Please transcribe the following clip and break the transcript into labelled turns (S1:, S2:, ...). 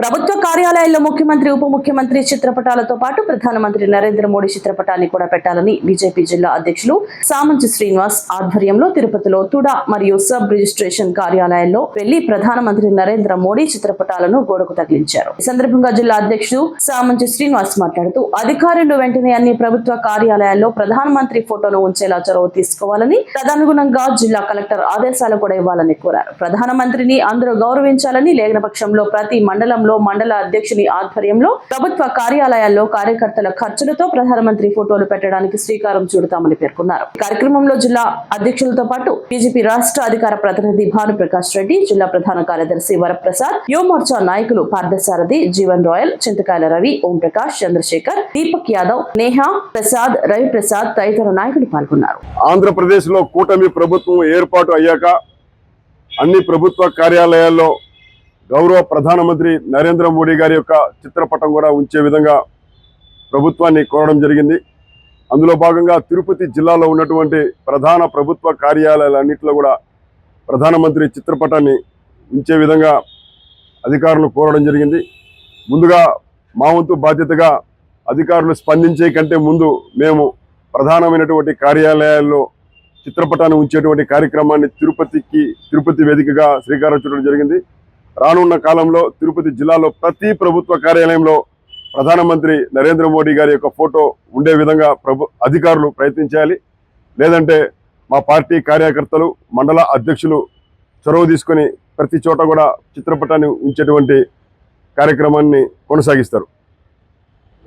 S1: ప్రభుత్వ కార్యాలయాల్లో ముఖ్యమంత్రి ఉప ముఖ్యమంత్రి చిత్రపటాలతో పాటు ప్రధానమంత్రి నరేంద్ర మోడీ చిత్రపటాన్ని కూడా పెట్టాలని బీజేపీ జిల్లా అధ్యక్షులు సామంచి శ్రీనివాస్ ఆధ్వర్యంలో తిరుపతిలో తుడా మరియు సబ్ రిజిస్ట్రేషన్ కార్యాలయాల్లో వెళ్ళి ప్రధానమంత్రి నరేంద్ర మోడీ చిత్రపటాలను గోడకు తగిలించారు. ఈ సందర్భంగా జిల్లా అధ్యక్షుడు సామంచి శ్రీనివాస్ మాట్లాడుతూ అధికారులు వెంటనే అన్ని ప్రభుత్వ కార్యాలయాల్లో ప్రధానమంత్రి ఫోటోను ఉంచేలా చొరవ తీసుకోవాలని తదనుగుణంగా జిల్లా కలెక్టర్ ఆదేశాలు కూడా ఇవ్వాలని కోరారు. ప్రధానమంత్రిని అందరూ గౌరవించాలని లేని పక్షంలో ప్రతి మండలంలో మండల అధ్యక్షుని ఆధ్వర్యంలో ప్రభుత్వ కార్యాలయాల్లో కార్యకర్తల ఖర్చులతో ప్రధానమంత్రి ఫోటోలు పెట్టడానికి శ్రీకారం చుడతామని పేర్కొన్నారు. కార్యక్రమంలో జిల్లా అధ్యక్షులతో పాటు బీజేపీ రాష్ట్ర అధికార ప్రతినిధి భానుప్రకాష్ రెడ్డి జిల్లా ప్రధాన కార్యదర్శి వరప్రసాద్ యువమోర్చా నాయకులు పార్థసారథి జీవన్ రాయల్ చింతకాయల రవి ఓంప్రకాష్ చంద్రశేఖర్ దీపక్ యాదవ్ నేహా ప్రసాద్ రవి ప్రసాద్ తదితర నాయకులు పాల్గొన్నారు.
S2: ఆంధ్రప్రదేశ్లో కూటమి ప్రభుత్వం ఏర్పాటు అయ్యాక అన్ని ప్రభుత్వ కార్యాలయాల్లో గౌరవ ప్రధానమంత్రి నరేంద్ర మోడీ గారి యొక్క చిత్రపటం కూడా ఉంచే విధంగా ప్రభుత్వాన్ని కోరడం జరిగింది. అందులో భాగంగా తిరుపతి జిల్లాలో ఉన్నటువంటి ప్రధాన ప్రభుత్వ కార్యాలయాలన్నింటిలో కూడా ప్రధానమంత్రి చిత్రపటాన్ని ఉంచే విధంగా అధికారులు కోరడం జరిగింది. ముందుగా మా వంతు బాధ్యతగా అధికారులు స్పందించే కంటే ముందు మేము ప్రధానమైనటువంటి కార్యాలయాల్లో చిత్రపటాన్ని ఉంచేటువంటి కార్యక్రమాన్ని తిరుపతికి తిరుపతి వేదికగా శ్రీకారం చుట్టడం జరిగింది. రానున్న కాలంలో తిరుపతి జిల్లాలో ప్రతి ప్రభుత్వ కార్యాలయంలో ప్రధానమంత్రి నరేంద్ర మోడీ గారి యొక్క ఫోటో ఉండే విధంగా ప్రభు అధికారులు ప్రయత్నించాలి. లేదంటే మా పార్టీ కార్యకర్తలు మండల అధ్యక్షులు చొరవ తీసుకొని ప్రతి చోట కూడా చిత్రపటాన్ని ఉంచేటువంటి కార్యక్రమాన్ని కొనసాగిస్తారు.